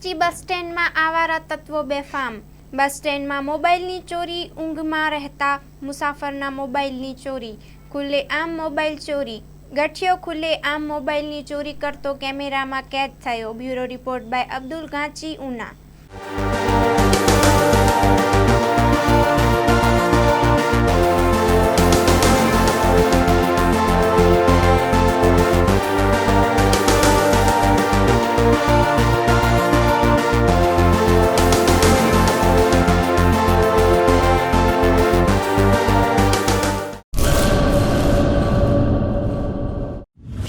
ST bus સ્ટેન્ડમાં આવારા તત્વો બેફામ. બસ સ્ટેન્ડમાં મોબાઈલની ચોરી, ઊંઘમાં રહેતા મુસાફરના મોબાઈલની ચોરી. ખુલ્લે આમ મોબાઈલ ચોરી. ગઠિયો ખુલ્લે આમ મોબાઈલની ચોરી કરતો કેમેરામાં કેદ થયો. Bureau report by Abdul Ganchi Una.